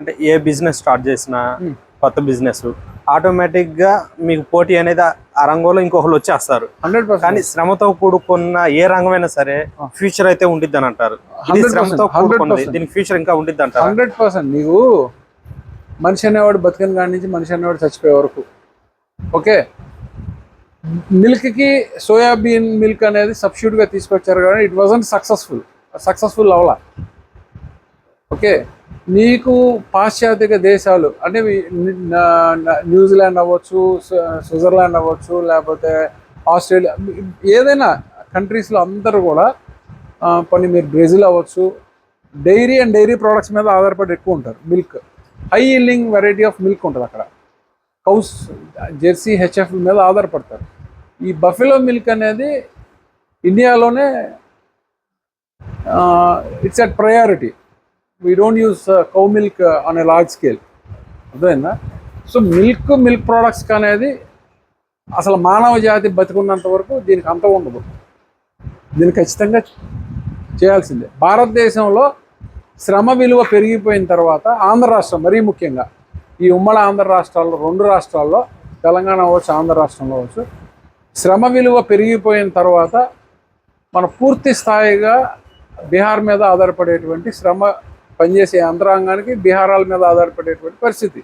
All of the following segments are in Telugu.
అంటే ఏ బిజినెస్ స్టార్ట్ చేసినా Hmm. కొత్త బిజినెస్ ఆటోమేటిక్గా మీకు పోటీ అనేది ఆ- రంగంలో ఇంకొకరు వచ్చేస్తారు. హండ్రెడ్ కానీ శ్రమతో కూడుకున్న ఏ రంగమైనా సరే. ఫ్యూచర్ అయితే ఉండిద్ది అని అంటారు. ఇది 100%, శ్రమతో 100%. కూడుకున్నది దీనికి ఫ్యూచర్ ఇంకా ఉండిద్ది అంటారు? Hundred percent. నీకు మనిషి అనేవాడు బతికిన కాడి నుంచి మనిషి అనేవాడు చచ్చిపోయే వరకు. ఓకే? మిల్క్కి సోయాబీన్ మిల్క్ అనేది సబ్స్టిట్యూట్గా తీసుకొచ్చారు కానీ ఇట్ వాజంట్ సక్సెస్ఫుల్ సక్సెస్ఫుల్ అవలా. ఓకే? నీకు పాశ్చాత్యక దేశాలు అంటే న్యూజిలాండ్ అవ్వచ్చు స్విట్జర్లాండ్ అవ్వచ్చు లేకపోతే ఆస్ట్రేలియా ఏదైనా కంట్రీస్లో అందరూ కూడా కొన్ని మీరు బ్రెజిల్ అవ్వచ్చు డైరీ అండ్ డైరీ ప్రోడక్ట్స్ మీద ఆధారపడి ఎక్కువ ఉంటారు milk. High yielding variety of milk ఉంటుంది అక్కడ. కౌస్ జెర్సీ హెచ్ఎఫ్ మీద ఆధారపడతారు. ఈ బఫెలో మిల్క్ అనేది ఇండియాలోనే it's at priority. We don't use cow milk on a large scale అర్థమైందా? సో మిల్క్ మిల్క్ ప్రోడక్ట్స్ అనేది అసలు మానవ జాతి బతికున్నంత వరకు దీనికి అంత ఉండదు. దీన్ని ఖచ్చితంగా చేయాల్సిందే. భారతదేశంలో శ్రమ విలువ పెరిగిపోయిన తర్వాత ఆంధ్ర రాష్ట్రం మరీ ముఖ్యంగా ఈ ఉమ్మడి ఆంధ్ర రాష్ట్రాల్లో రెండు రాష్ట్రాల్లో తెలంగాణ అవ్వచ్చు ఆంధ్ర రాష్ట్రంలో అవ్వచ్చు శ్రమ విలువ పెరిగిపోయిన తర్వాత మన పూర్తి స్థాయిగా బీహార్ మీద ఆధారపడేటువంటి శ్రమ పనిచేసే యంత్రాంగానికి బీహారాల మీద ఆధారపడేటువంటి పరిస్థితి.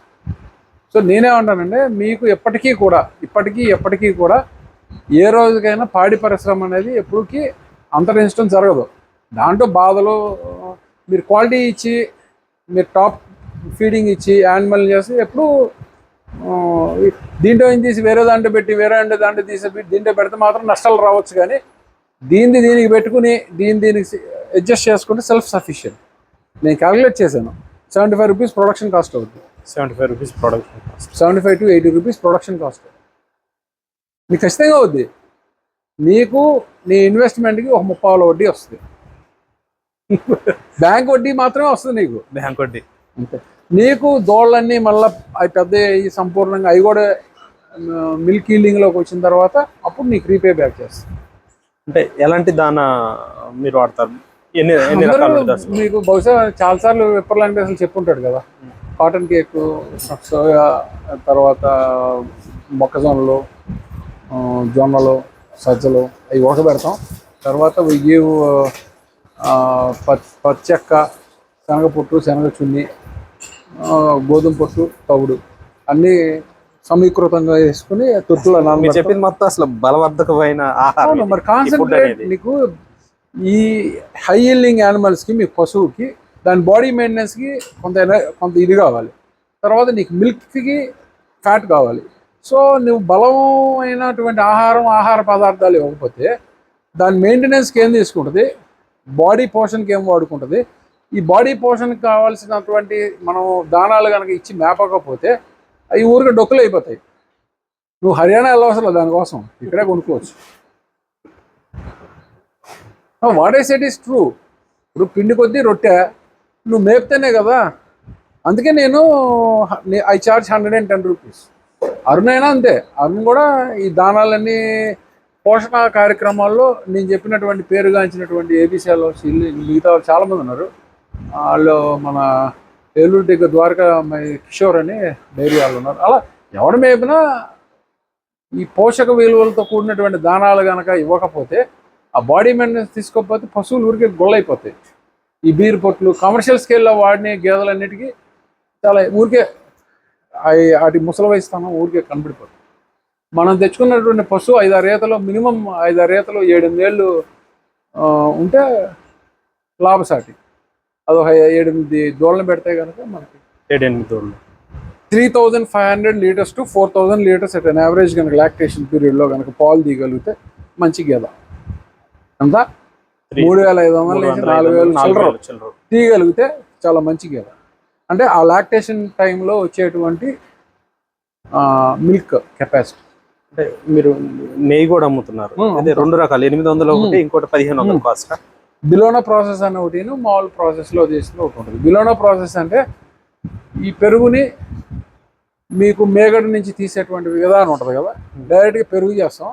సో నేనేమంటానంటే మీకు ఎప్పటికీ కూడా ఇప్పటికీ ఎప్పటికీ కూడా ఏ రోజుకైనా పాడి పరిశ్రమ అనేది ఎప్పటికీ అంతరించడం జరగదు. దాంట్లో బాధలు మీరు క్వాలిటీ ఇచ్చి మీరు టాప్ ఫీడింగ్ ఇచ్చి యానిమల్ చేసి ఎప్పుడు దీంట్లో ఏం తీసి వేరే దాంట్లో పెట్టి వేరే అంటే దాంట్లో తీసి దీంట్లో పెడితే మాత్రం నష్టాలు రావచ్చు కానీ దీన్ని దీనికి పెట్టుకుని దీన్ని దీనికి అడ్జస్ట్ చేసుకుంటే సెల్ఫ్ సఫిషియెంట్. నేను క్యాలిక్యులేట్ చేశాను. Seventy five rupees production cost అవుతుంది seventy five rupees production cost seventy five to eighty rupees production cost నీకు ఖచ్చితంగా అవుద్ది. నీకు నీ ఇన్వెస్ట్మెంట్కి ఒక ముప్పావుల వడ్డీ వస్తుంది. బ్యాంక్ వడ్డీ మాత్రమే వస్తుంది నీకు. బ్యాంక్ వడ్డీ. అంతే. నీకు దోళ్ళన్నీ మళ్ళీ అవి పెద్ద సంపూర్ణంగా అవి కూడా మిల్క్ ఈలింగ్లోకి వచ్చిన తర్వాత అప్పుడు నీకు రీపే బ్యాక్ చేస్తుంది. అంటే ఎలాంటి దాన మీరు వాడతారు? ఎన్ని ఎన్ని రకాలు? మీకు బహుశా చాలాసార్లు విప్పర్లాంటి అసలు చెప్పుంటాడు కదా కాటన్ కేక్ సోయా తర్వాత మొక్కజొన్నలు జొన్నలు సజ్జలు అవి ఉడకబెడతాం తర్వాత పచ్చక్క శనగ పొట్టు శనగ చున్ని గోధుమ పొట్టు తవుడు అన్నీ సమీకృతంగా వేసుకుని తొట్టులో చెప్పింది మొత్తం అసలు బలవర్ధకమైన ఆహారం. మరి కాన్సన్ట్రేట్. నీకు ఈ హై ఈల్డింగ్ యానిమల్స్కి మీ పశువుకి దాని బాడీ మెయింటెనెన్స్కి కొంత కొంత ఇది కావాలి. తర్వాత నీకు మిల్క్కి ఫ్యాట్ కావాలి. సో నువ్వు బలమైనటువంటి ఆహారం ఆహార పదార్థాలు ఇవ్వకపోతే దాని మెయింటెనెన్స్కి ఏం తీసుకుంటుంది? బాడీ పోషన్కి ఏం వాడుకుంటుంది? ఈ బాడీ పోషన్కి కావాల్సినటువంటి మనం దానాలు కనుక ఇచ్చి మేపకపోతే అవి ఊరికే డొక్కులు అయిపోతాయి నువ్వు హర్యానా వెళ్ళవసరం దానికోసం. ఇక్కడే కొనుక్కోవచ్చు. What I said is true ఇప్పుడు పిండి కొద్దీ రొట్టె నువ్వు మేపితేనే కదా. అందుకే నేను I charge hundred and ten rupees Arun అయినా అంతే. అరుణ్ కూడా ఈ దానాలన్నీ పోషణ కార్యక్రమాల్లో నేను చెప్పినటువంటి పేరుగాంచినటువంటి ఏబీసీలో మిగతా చాలామంది ఉన్నారు. వాళ్ళు మన ఏలూరు దగ్గర ద్వారకా మై కిషోర్ అని డైరీ వాళ్ళు ఉన్నారు. అలా ఎవడు మేపినా ఈ పోషక విలువలతో కూడినటువంటి దానాలు కనుక ఇవ్వకపోతే ఆ బాడీ మెయింటెనెన్స్ తీసుకోకపోతే పశువులు ఊరికే గొల్లైపోతాయి. ఈ బీర్ పొట్లు కమర్షియల్ స్కేల్లో వాడిన గేదెలన్నిటికీ చాలా ఊరికే వాటి ముసలి వయస్తానం ఊరికే కనబడిపోతుంది మనం తెచ్చుకున్నటువంటి పశువు ఐదారు ఈతలు మినిమం ఐదారు ఏడెనిమిదేళ్ళు ఆ, ఉంటే లాభసాటి. అదొక ఏడెనిమిది దూడలను పెడితే కనుక మనకి ఏడెనిమిది దూడలు three thousand five hundred litres to four thousand litres at an average కనుక లాక్టేషన్ పీరియడ్లో కనుక పాలు తీయగలిగితే మంచి గేద. అంతా Three- మూడు వేల ఐదు వందల నుంచి నాలుగు వేలు చిల్లర. తీయగలిగితే చాలా మంచి గేద అంటే ఆ లాక్టేషన్ టైంలో వచ్చేటువంటి మిల్క్ కెపాసిటీ. అంటే మీరు నెయ్యి కూడా అమ్ముతున్నారు. అదే రెండు రకాలు ఎనిమిది వందలు ఒకటి ఇంకోటి పదిహేను వందలు కాస్ట్ బిలోనా ప్రాసెస్ అనే ఒకటి మామూలు ప్రాసెస్లో చేసిన ఒకటి ఉంటుంది. బిలోనా ప్రాసెస్ అంటే ఈ పెరుగుని మీకు మేగడ నుంచి తీసేటువంటి విధానం ఉంటుంది కదా. డైరెక్ట్గా పెరుగు చేస్తాం.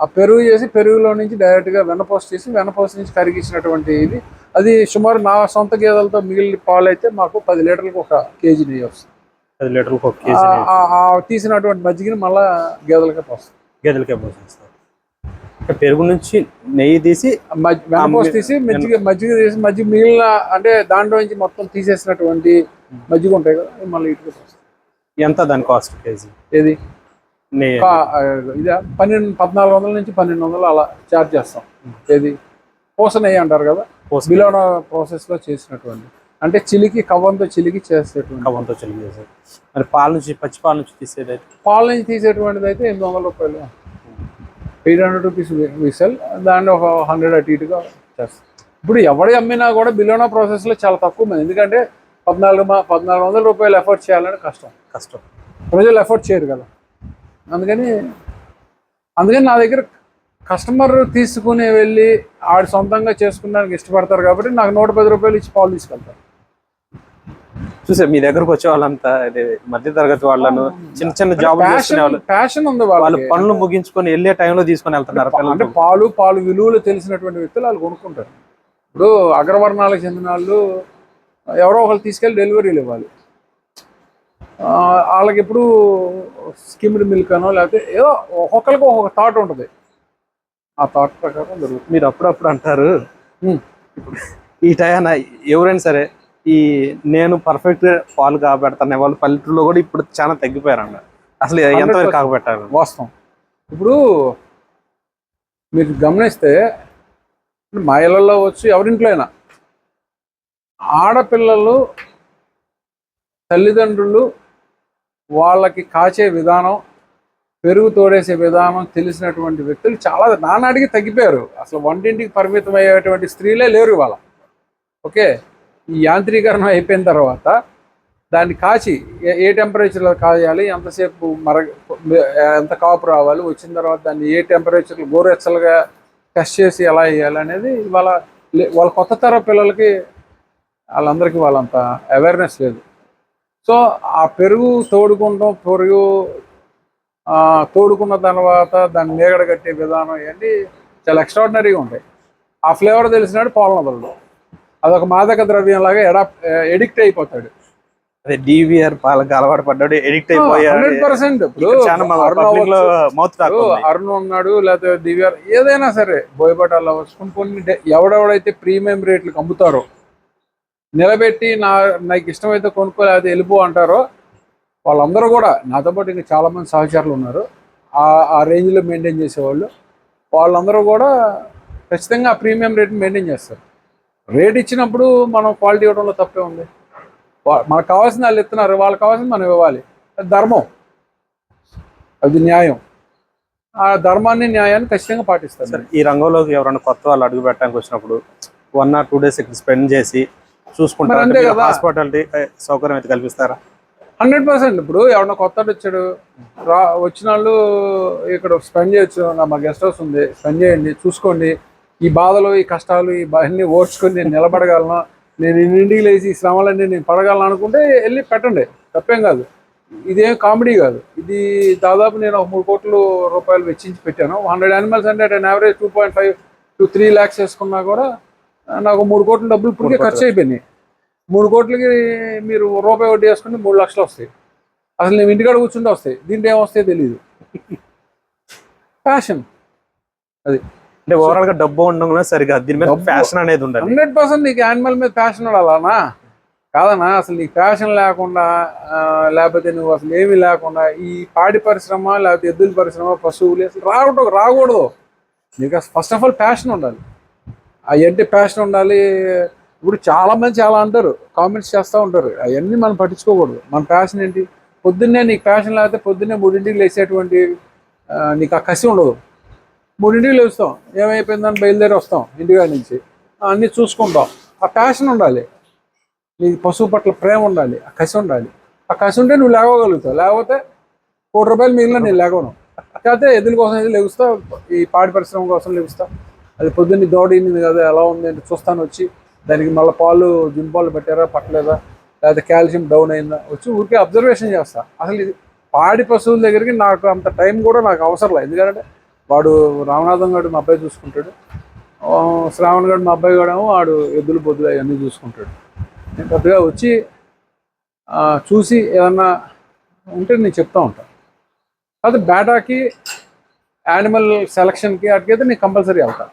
ఆ పెరుగు చేసి పెరుగులో నుంచి డైరెక్ట్గా వెన్నపోస చేసి వెన్నపోస నుంచి కరిగించినటువంటి ఇది. అది సుమారు నా సొంత గేదెలతో మిగిలిన పాలు అయితే మాకు పది లీటర్లకు ఒక కేజీ నెయ్యి వస్తుంది. పది లీటర్లకు ఒక కేజీ తీసినటువంటి మజ్జిగని మళ్ళా గేదెలకే పోస్తుంది గేదెలకే అంటే పెరుగు నుంచి నెయ్యి తీసి మజ్జి- వెనపోసి తీసి మజ్జిగ మజ్జిగ తీసి మజ్జిగ మిగిలిన అంటే దాంట్లో నుంచి మొత్తం తీసేసినటువంటి మజ్జిగ ఉంటాయి కదా మళ్ళీ ఇటుకు పోస్తుంది ఎంత దాని కాస్ట్ కేజీ? ఏది? ఇదే పన్నెండు పద్నాలుగు వందల నుంచి పన్నెండు వందలు అలా ఛార్జ్ చేస్తాం. ఏది? పూస నెయ్యి అంటారు కదా? బిలోనా ప్రాసెస్లో చేసినటువంటి. అంటే చిలికి కవ్వంతో చిలికి చేసేటువంటి. కవ్వంతో చెల్లి చేశారు మరి పాల నుంచి పచ్చి పాల నుంచి తీసేది అయితే పాల నుంచి తీసేటువంటిది అయితే ఎనిమిది వందల రూపాయలు. ఎయిట్ హండ్రెడ్ రూపీస్ విసల్ దాన్ని ఒక హండ్రెడ్ అటు ఇటుగా చేస్తాం. ఇప్పుడు ఎవడి అమ్మినా కూడా బిలోనా ప్రాసెస్లో చాలా తక్కువ మంది. ఎందుకంటే పద్నాలుగు మా- పద్నాలుగు వందల రూపాయలు ఎఫర్ట్ చేయాలని కష్టం. కష్టం. ప్రజలు ఎఫర్ట్ చేయరు కదా. అందుకని అందుకని నా దగ్గర కస్టమర్ తీసుకుని వెళ్ళి ఆడు సొంతంగా చేసుకున్నానికి ఇష్టపడతారు కాబట్టి నాకు నూట పది రూపాయలు ఇచ్చి పాలు తీసుకెళ్తారు. చూసే మీ దగ్గరకు వచ్చే వాళ్ళంతా మధ్య తరగతి వాళ్ళను చిన్న చిన్న ప్యాషన్ వాళ్ళు. ప్యాషన్ ఉంది వాళ్ళు పనులు ముగించుకొని వెళ్ళే టైంలో తీసుకొని వెళ్తున్నారు అంటే పాలు పాలు విలువలు తెలిసినటువంటి వ్యక్తులు వాళ్ళు కొనుక్కుంటారు. ఇప్పుడు అగ్రవర్ణాలకు చెందిన వాళ్ళు ఎవరో ఒకరు తీసుకెళ్ళి డెలివరీలు ఇవ్వాలి. వాళ్ళకి ఎప్పుడు స్కిమ్డ్ మిల్క్ అనో లేకపోతే ఏదో ఒక్కొక్కరికి ఒక్కొక్క థాట్ ఉంటుంది. ఆ థాట్ ప్రకారం జరుగుతుంది. మీరు అప్పుడప్పుడు అంటారు. ఈ టయాన ఎవరైనా సరే ఈ నేను పర్ఫెక్ట్ పాలు కాబెడతాను వాళ్ళు పల్లెటూరులో కూడా ఇప్పుడు చాలా తగ్గిపోయారంట. అసలు ఎంతవరకు కాకపెట్టారు? వాస్తవం. ఇప్పుడు మీరు గమనిస్తే మా ఇళ్ళల్లో వచ్చి ఎవరింట్లో అయినా ఆడపిల్లలు తల్లిదండ్రులు వాళ్ళకి కాచే విధానం పెరుగు తోడేసే విధానం తెలిసినటువంటి వ్యక్తులు చాలా నానాటికి తగ్గిపోయారు. అసలు వంటింటికి పరిమితం అయ్యేటువంటి స్త్రీలే లేరు ఇవాళ. ఓకే? ఈ యాంత్రీకరణ అయిపోయిన తర్వాత దాన్ని కాచి ఏ- ఏ టెంపరేచర్లో కాయాలి ఎంతసేపు మర ఎంత కాపు రావాలి వచ్చిన తర్వాత దాన్ని ఏ టెంపరేచర్లో గోరెచ్చలుగా టెస్ట్ చేసి ఎలా వేయాలి అనేది ఇవాళ లే- వాళ్ళ కొత్త తర పిల్లలకి వాళ్ళందరికీ వాళ్ళంత అవేర్నెస్ లేదు. సో ఆ పెరుగు తోడుకుంటాం పెరుగు ఆ, తోడుకున్న తర్వాత దాన్ని మేగడ కట్టే విధానం ఇవన్నీ చాలా ఎక్స్ట్రాడినరీగా ఉంటాయి. ఆ ఫ్లేవర్ తెలిసినాడు పాలన వదలడు. అదొక మాదక ద్రవ్యం లాగా ఎడా ఎడిక్ట్ అయిపోతాడు. అదే డివిఆర్ పాలకు అలవాటు పడ్డాడు ఎడిక్ట్ అయిపోయాడు. అరుణ్ ఉన్నాడు లేకపోతే దివ్యార్ ఏదైనా సరే బోయపటాలు అవ్వచ్చు. కొన్ని ఎవడెవడైతే ప్రీమియం రేట్లకు అమ్ముతారో నిలబెట్టి నా నాకు ఇష్టమైతే కొనుక్కోలే అది వెళ్ళిపో అంటారో వాళ్ళందరూ కూడా నాతో పాటు ఇంకా చాలామంది సహచరులు ఉన్నారు. ఆ ఆ రేంజ్లో మెయింటైన్ చేసేవాళ్ళు. వాళ్ళందరూ కూడా ఖచ్చితంగా ఆ ప్రీమియం రేట్ మెయింటైన్ చేస్తారు. రేట్ ఇచ్చినప్పుడు మనం క్వాలిటీ ఇవ్వడంలో తప్పే ఉంది. మనకు కావాల్సింది వాళ్ళు ఇస్తున్నారు వాళ్ళకి కావాల్సింది మనం ఇవ్వాలి. అది ధర్మం. అది న్యాయం. ఆ ధర్మాన్ని న్యాయాన్ని ఖచ్చితంగా పాటిస్తారు. సార్ ఈ రంగంలోకి ఎవరైనా కొత్త వాళ్ళు అడుగు పెట్టడానికి వచ్చినప్పుడు వన్ ఆర్ టూ డేస్ ఇక్కడ స్పెండ్ చేసి చూసుకుంటారు. హాస్పిటాలిటీ సౌకర్యం అయితే కల్పిస్తారా? Hundred percent. ఇప్పుడు ఎవరన్నా కొత్త వచ్చాడు రా వచ్చిన వాళ్ళు ఇక్కడ స్పెండ్ చేయొచ్చు. నా మా గెస్ట్ హౌస్ ఉంది స్పెండ్ చేయండి చూసుకోండి. ఈ బాధలు ఈ కష్టాలు ఈ అన్ని ఓడ్చుకొని నేను నిలబడగలను. నేను ఇంటికి లేచి ఈ శ్రమలన్నీ నేను పడగలను అనుకుంటే వెళ్ళి పెట్టండి. తప్పేం కాదు. ఇదేం కామెడీ కాదు. ఇది దాదాపు నేను ఒక మూడు కోట్ల రూపాయలు వెచ్చించి పెట్టాను. హండ్రెడ్ యానిమల్స్ అంటే at average two point five to three lakhs వేసుకున్నా కూడా నాకు మూడు కోట్ల డబ్బులు ఇప్పటికే ఖర్చు అయిపోయినాయి మూడు కోట్లకి మీరు రూపాయి వడ్డీ వేసుకుంటే మూడు లక్షలు వస్తాయి. అసలు నేను ఇంటికాడ కూర్చుంటే వస్తాయి. దీంట్లో ఏం వస్తాయో తెలియదు ఫ్యాషన్ అది. అంటే ఓవరాల్గా డబ్బు ఉండడం సరిగా దీని మీద ఫ్యాషన్ అనేది ఉండాలి. హండ్రెడ్ పర్సెంట్ నీకు యానిమల్ మీద ఫ్యాషన్ ఉండాలనా కాదనా అసలు నీకు ఫ్యాషన్ లేకుండా లేకపోతే నువ్వు అసలు ఏమీ లేకుండా ఈ పాడి పరిశ్రమ లేకపోతే ఎద్దుల పరిశ్రమ పశువులు అసలు రాకూడదు రాకూడదు. నీకు ఫస్ట్ ఆఫ్ ఆల్ ప్యాషన్ ఉండాలి. అవన్నీ ప్యాషన్ ఉండాలి. ఇప్పుడు చాలా మంది చాలా అంటారు కామెంట్స్ చేస్తూ ఉంటారు. అవన్నీ మనం పట్టించుకోకూడదు. మన ప్యాషన్ ఏంటి? పొద్దున్నే నీకు ప్యాషన్ లేకపోతే పొద్దున్నే మూడింటికి లేచేటువంటి నీకు ఆ కసి ఉండదు. మూడింటికి లేస్తాం. ఏమైపోయిందని బయలుదేరి వస్తాం ఇంటికాడ నుంచి. అన్నీ చూసుకుంటాం. ఆ ప్యాషన్ ఉండాలి. నీ పశువు పట్ల ప్రేమ ఉండాలి. ఆ కసి ఉండాలి. ఆ కసి ఉంటే నువ్వు లేవగలుగుతావు. లేకపోతే కోటి రూపాయలు మిగిలిన నేను లేవను కాకపోతే ఎదుల కోసం అయితే లెగుస్తా ఈ పాడి పరిశ్రమ కోసం లెగుస్తా. అది పొద్దున్న దోడింది కదా ఎలా ఉంది అంటే చూస్తాను వచ్చి దానికి మళ్ళీ పాలు జున్ పాలు పెట్టారా పట్టలేదా లేకపోతే కాల్షియం డౌన్ అయిందా వచ్చి ఊరికే అబ్జర్వేషన్ చేస్తా. అసలు ఇది పాడి పశువుల దగ్గరికి నాకు అంత టైం కూడా నాకు అవసరం లేదు. ఎందుకంటే వాడు రామనాథం గారు మా అబ్బాయి చూసుకుంటాడు. శ్రావణ్ గారు మా అబ్బాయి కూడా వాడు ఎద్దులు పొద్దులు అవన్నీ చూసుకుంటాడు. నేను పెద్దగా వచ్చి చూసి ఏదన్నా ఉంటే నేను చెప్తా ఉంటాను అది బేటాకి యానిమల్ సెలక్షన్కి అటుకైతే నేను కంపల్సరీ వెళ్తాను